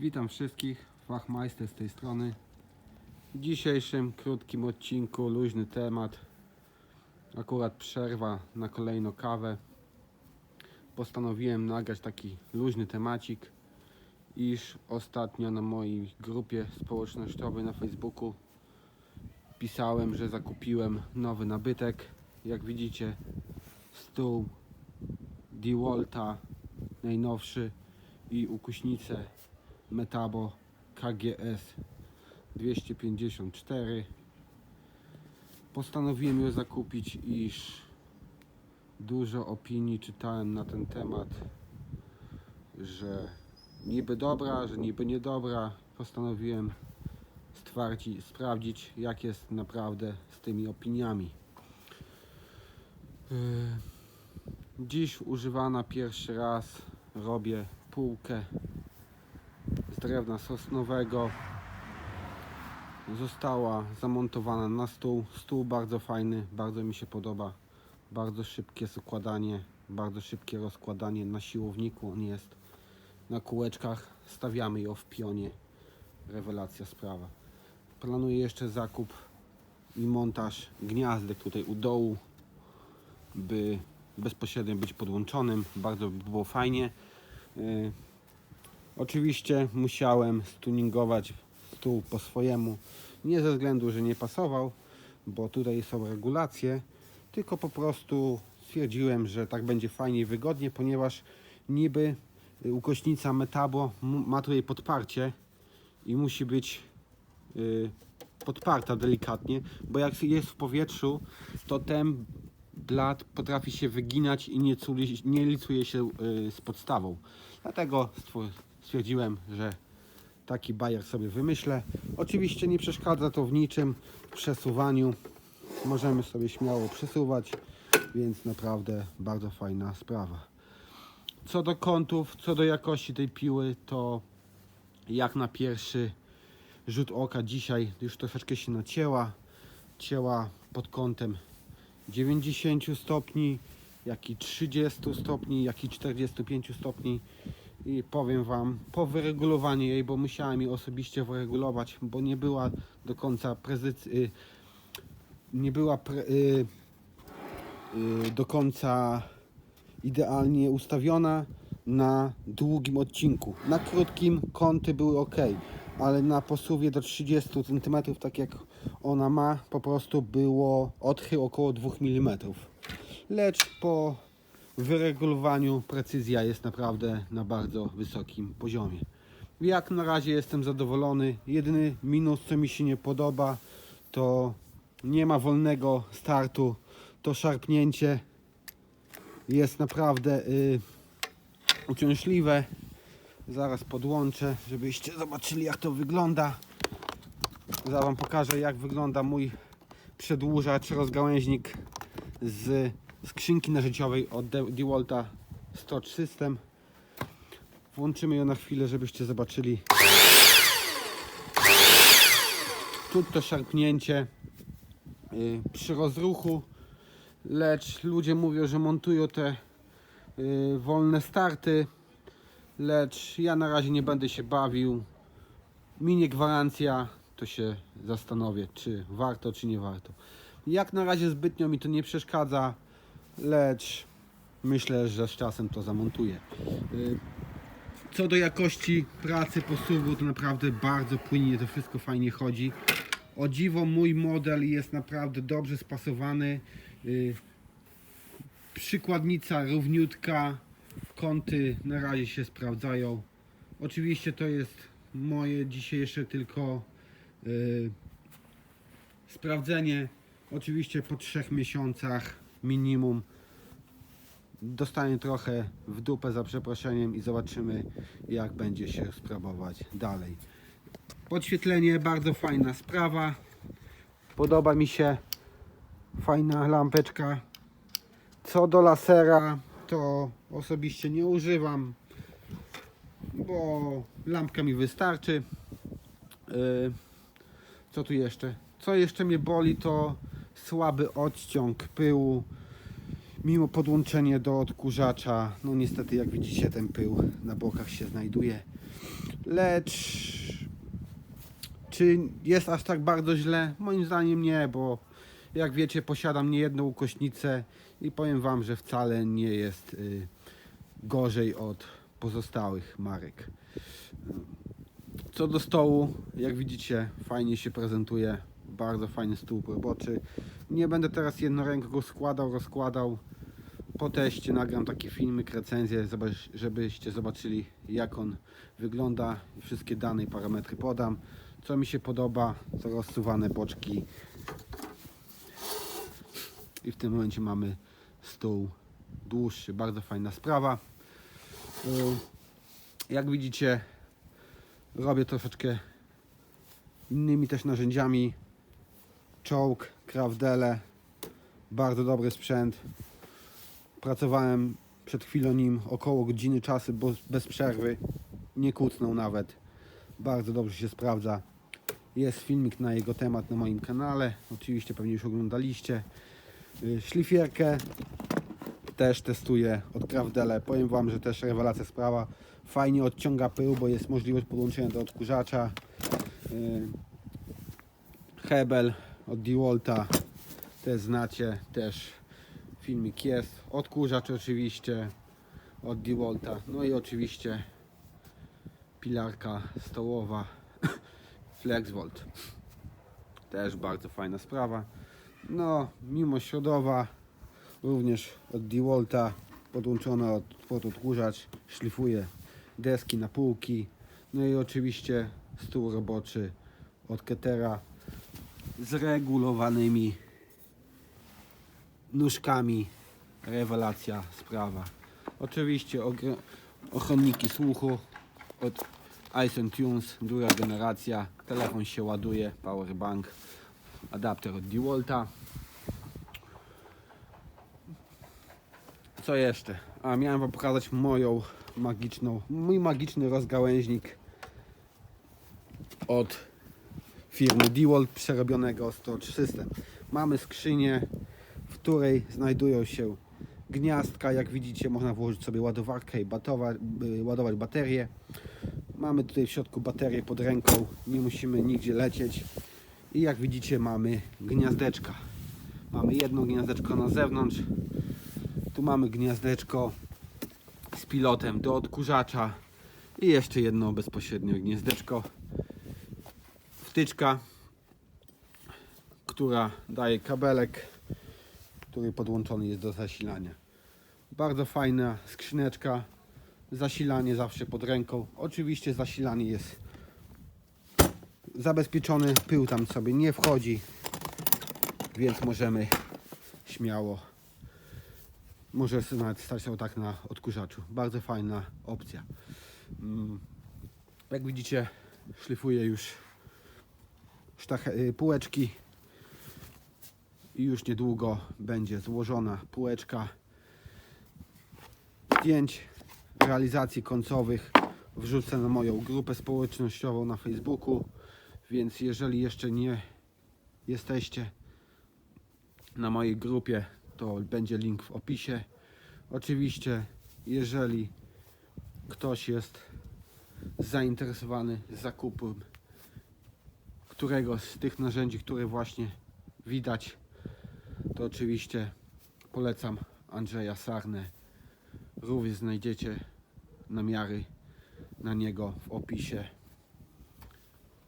Witam wszystkich, Fachmeister z tej strony. W dzisiejszym krótkim odcinku luźny temat. Akurat przerwa na kolejną kawę. Postanowiłem nagrać taki luźny temacik, iż ostatnio na mojej grupie społecznościowej na Facebooku pisałem, że zakupiłem nowy nabytek. Jak widzicie, stół DeWalta najnowszy i ukuśnicę Metabo KGS 254 postanowiłem ją zakupić iż dużo opinii czytałem na ten temat że niby dobra, że niby niedobra. Postanowiłem stwardzi, sprawdzić jak jest naprawdę z tymi opiniami. Yy, Dziś używana pierwszy raz robię półkę drewna sosnowego. Została zamontowana na stół. Stół bardzo fajny, bardzo mi się podoba. Bardzo szybkie składanie, bardzo szybkie rozkładanie na siłowniku. On jest na kółeczkach. Stawiamy ją w pionie. Rewelacja sprawa. Planuję jeszcze zakup i montaż gniazdek tutaj u dołu, by bezpośrednio być podłączonym. Bardzo by było fajnie. Oczywiście musiałem stuningować stół po swojemu. Nie ze względu, że nie pasował, bo tutaj są regulacje, tylko po prostu stwierdziłem, że tak będzie fajnie i wygodnie, ponieważ niby y, ukośnica Metabo ma tutaj podparcie i musi być y, podparta delikatnie, bo jak jest w powietrzu, to ten blat potrafi się wyginać i nie, nie licuje się y, z podstawą. Dlatego stwierdziłem, że taki bajer sobie wymyślę. Oczywiście nie przeszkadza to w niczym w przesuwaniu. Możemy sobie śmiało przesuwać, więc naprawdę bardzo fajna sprawa. Co do kątów, co do jakości tej piły, to jak na pierwszy rzut oka dzisiaj już troszeczkę się nacięła. Cięła pod kątem 90 stopni, jak i 30 stopni, jak i 45 stopni. I powiem Wam, po wyregulowaniu jej, bo musiałem jej osobiście wyregulować, bo nie była do końca prezyc- y, nie była pre- y, y, do końca idealnie ustawiona na długim odcinku. Na krótkim kąty były ok, ale na posuwie do 30 cm, tak jak ona ma, po prostu było odchył około 2 mm. Lecz po wyregulowaniu precyzja jest naprawdę na bardzo wysokim poziomie. Jak na razie jestem zadowolony. Jedyny minus, co mi się nie podoba, to nie ma wolnego startu. To szarpnięcie jest naprawdę y, uciążliwe. Zaraz podłączę, żebyście zobaczyli jak to wygląda. Zaraz Wam pokażę jak wygląda mój przedłużacz, rozgałęźnik z skrzynki narzędziowej od De- DeWalta Stock System. Włączymy ją na chwilę, żebyście zobaczyli. Tu to szarpnięcie y, przy rozruchu, lecz ludzie mówią, że montują te y, wolne starty, lecz ja na razie nie będę się bawił. Minie gwarancja, to się zastanowię, czy warto, czy nie warto. Jak na razie zbytnio mi to nie przeszkadza, lecz myślę, że z czasem to zamontuję. Y, Co do jakości pracy posuwu, to naprawdę bardzo płynnie to wszystko fajnie chodzi. O dziwo mój model jest naprawdę dobrze spasowany. Y, Przykładnica równiutka, kąty na razie się sprawdzają. Oczywiście to jest moje dzisiejsze tylko y, sprawdzenie. Oczywiście po trzech miesiącach minimum dostanie trochę w dupę za przeproszeniem i zobaczymy jak będzie się sprawować dalej. Podświetlenie bardzo fajna sprawa. Podoba mi się fajna lampeczka. Co do lasera to osobiście nie używam, bo lampka mi wystarczy. Yy, co tu jeszcze? Co jeszcze mnie boli to słaby odciąg pyłu mimo podłączenia do odkurzacza. No niestety jak widzicie ten pył na bokach się znajduje. Lecz czy jest aż tak bardzo źle? Moim zdaniem nie, bo jak wiecie posiadam niejedną ukośnicę i powiem wam, że wcale nie jest y, gorzej od pozostałych marek. Co do stołu, jak widzicie, fajnie się prezentuje. Bardzo fajny stół roboczy. Nie będę teraz jednoręko go składał, rozkładał. Po teście nagram taki filmik, recenzję, zobacz- żebyście zobaczyli jak on wygląda. Wszystkie dane i parametry podam. Co mi się podoba, to rozsuwane boczki. I w tym momencie mamy stół dłuższy, bardzo fajna sprawa. Y, Jak widzicie, robię troszeczkę innymi też narzędziami. Czołg, krawdele, bardzo dobry sprzęt. Pracowałem przed chwilą nim około godziny czasu, bez przerwy. Nie kucnął nawet. Bardzo dobrze się sprawdza. Jest filmik na jego temat na moim kanale. Oczywiście pewnie już oglądaliście. Y, Szlifierkę też testuję od Krawdele. Powiem Wam, że też rewelacja sprawa. Fajnie odciąga pył, bo jest możliwość podłączenia do odkurzacza. Yy, Hebel od DeWalta też znacie, też filmik jest. Odkurzacz oczywiście od DeWalta. No i oczywiście pilarka stołowa FlexVolt. Też bardzo fajna sprawa. No, mimo środowa, również od DeWalta podłączona od, pod odkurzacz, szlifuje deski na półki. No i oczywiście stół roboczy od Ketera z regulowanymi nóżkami. Rewelacja sprawa. Oczywiście ochronniki słuchu od Ice Tunes, druga generacja. Telefon się ładuje, powerbank, adapter od DeWalta. Co jeszcze? A miałem wam pokazać moją magiczną, mój magiczny rozgałęźnik od firmy DeWalt przerobionego Storage System. Mamy skrzynię, w której znajdują się gniazdka. Jak widzicie, można włożyć sobie ładowarkę i batowa, ładować baterię. Mamy tutaj w środku baterię pod ręką, nie musimy nigdzie lecieć. I jak widzicie, mamy gniazdeczka. Mamy jedno gniazdeczko na zewnątrz, tu mamy gniazdeczko z pilotem do odkurzacza i jeszcze jedno bezpośrednio gniazdeczko. Wtyczka, która daje kabelek, który podłączony jest do zasilania. Bardzo fajna skrzyneczka. Zasilanie zawsze pod ręką. Oczywiście zasilanie jest zabezpieczony, pył tam sobie nie wchodzi, więc możemy śmiało może nawet stać się tak na odkurzaczu. Bardzo fajna opcja. Mm, Jak widzicie, szlifuję już y, półeczki i już niedługo będzie złożona półeczka. Zdjęć realizacji końcowych wrzucę na moją grupę społecznościową na Facebooku, więc jeżeli jeszcze nie jesteście na mojej grupie, to będzie link w opisie. Oczywiście, jeżeli ktoś jest zainteresowany zakupem któregoś z tych narzędzi, które właśnie widać, to oczywiście polecam Andrzeja Sarnę. Również znajdziecie namiary na niego w opisie.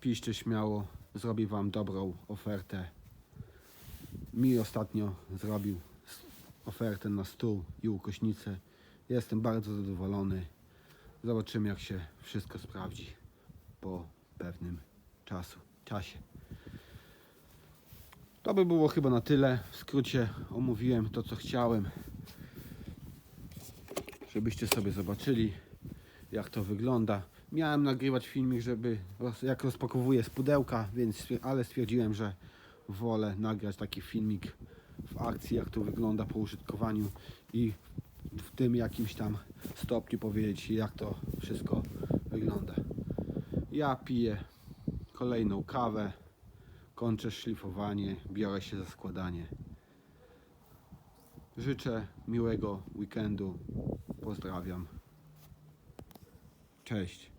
Piszcie śmiało, zrobi Wam dobrą ofertę mi ostatnio zrobił ofertę na stół i ukośnicę. Jestem bardzo zadowolony. Zobaczymy jak się wszystko sprawdzi po pewnym czasu, czasie. To by było chyba na tyle. W skrócie omówiłem to co chciałem. Żebyście sobie zobaczyli jak to wygląda. Miałem nagrywać filmik, żeby jak rozpakowuję z pudełka, więc ale stwierdziłem, że wolę nagrać taki filmik w akcji, jak to wygląda po użytkowaniu i w tym jakimś tam stopniu powiedzieć, jak to wszystko wygląda. Ja piję kolejną kawę, kończę szlifowanie, biorę się za składanie. Życzę miłego weekendu. Pozdrawiam. Cześć.